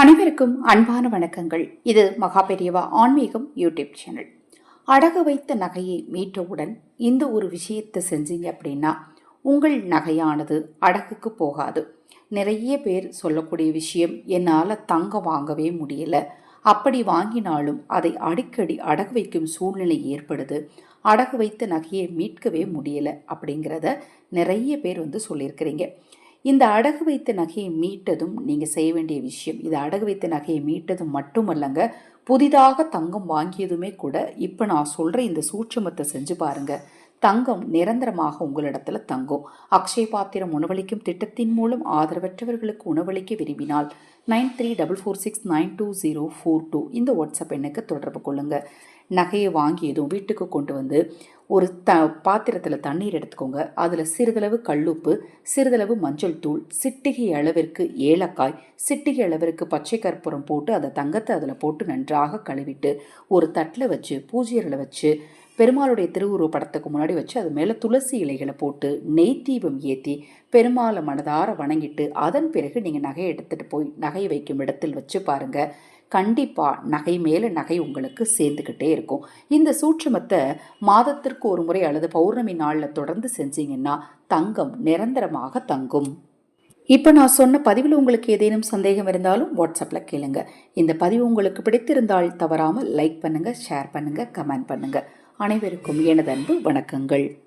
அனைவருக்கும் அன்பான வணக்கங்கள். இது மகாபெரியவா ஆன்மீகம் யூடியூப் சேனல். அடகு வைத்த நகையை மீட்டவுடன் இந்த ஒரு விஷயத்தை செஞ்சீங்க அப்படின்னா உங்கள் நகையானது அடகுக்கு போகாது. நிறைய பேர் சொல்லக்கூடிய விஷயம் என்னால் தங்கம் வாங்கவே முடியல. அப்படி வாங்கினாலும் அதை அடிக்கடி அடகு வைக்கும் சூழ்நிலை ஏற்படுது. அடகு வைத்த நகையை மீட்கவே முடியல அப்படிங்கிறத நிறைய பேர் வந்து சொல்லியிருக்கிறீங்க. இந்த அடகு வைத்த நகையை மீட்டதும் நீங்கள் செய்ய வேண்டிய விஷயம். இது அடகு வைத்த நகையை மீட்டதும் மட்டுமல்லங்க புதிதாக தங்கம் வாங்கியதுமே கூட இப்போ நான் சொல்கிற இந்த சூட்சமத்தை செஞ்சு பாருங்கள் தங்கம் நிரந்தரமாக உங்களிடத்துல தங்கும். அக்ஷய பாத்திரம் உணவளிக்கும் திட்டத்தின் மூலம் ஆதரவற்றவர்களுக்கு உணவளிக்க விரும்பினால் nine three double four six nine two zero four two இந்த வாட்ஸ்அப் எண்ணுக்கு தொடர்பு கொள்ளுங்கள் நகையை வாங்கியதும் வீட்டுக்கு கொண்டு வந்து ஒரு த பாத்திரத்தில் தண்ணீர் எடுத்துக்கோங்க. அதில் சிறிதளவு கல்லுப்பு சிறிதளவு மஞ்சள் தூள் சிட்டிகை அளவிற்கு ஏலக்காய் சிட்டிகை அளவிற்கு பச்சை கற்பூரம் போட்டு அதை தங்கத்தை அதில் போட்டு நன்றாக கழுவிட்டு ஒரு தட்டில் வச்சு பூஜையரில் வச்சு பெருமாளுடைய திருவுருவ படத்துக்கு முன்னாடி வச்சு அது மேலே துளசி இலைகளை போட்டு நெய் தீபம் ஏற்றி பெருமாளை மனதார வணங்கிட்டு அதன் பிறகு நீங்கள் நகையை எடுத்துகிட்டு போய் நகை வைக்கும் இடத்தில் வச்சு பாருங்கள் கண்டிப்பாக நகை மேலே நகை உங்களுக்கு சேர்ந்துக்கிட்டே இருக்கும். இந்த சூட்சமத்தை மாதத்திற்கு ஒரு முறை அல்லது பௌர்ணமி நாளில் தொடர்ந்து செஞ்சீங்கன்னா தங்கம் நிரந்தரமாக தங்கும். இப்போ நான் சொன்ன பதிவில் உங்களுக்கு ஏதேனும் சந்தேகம் இருந்தாலும் வாட்ஸ்அப்பில் கேளுங்க. இந்த பதிவு உங்களுக்கு பிடித்திருந்தால் தவறாமல் லைக் பண்ணுங்கள் ஷேர் பண்ணுங்கள் கமெண்ட் பண்ணுங்கள் அனைவருக்கும் எனது அன்பு வணக்கங்கள்.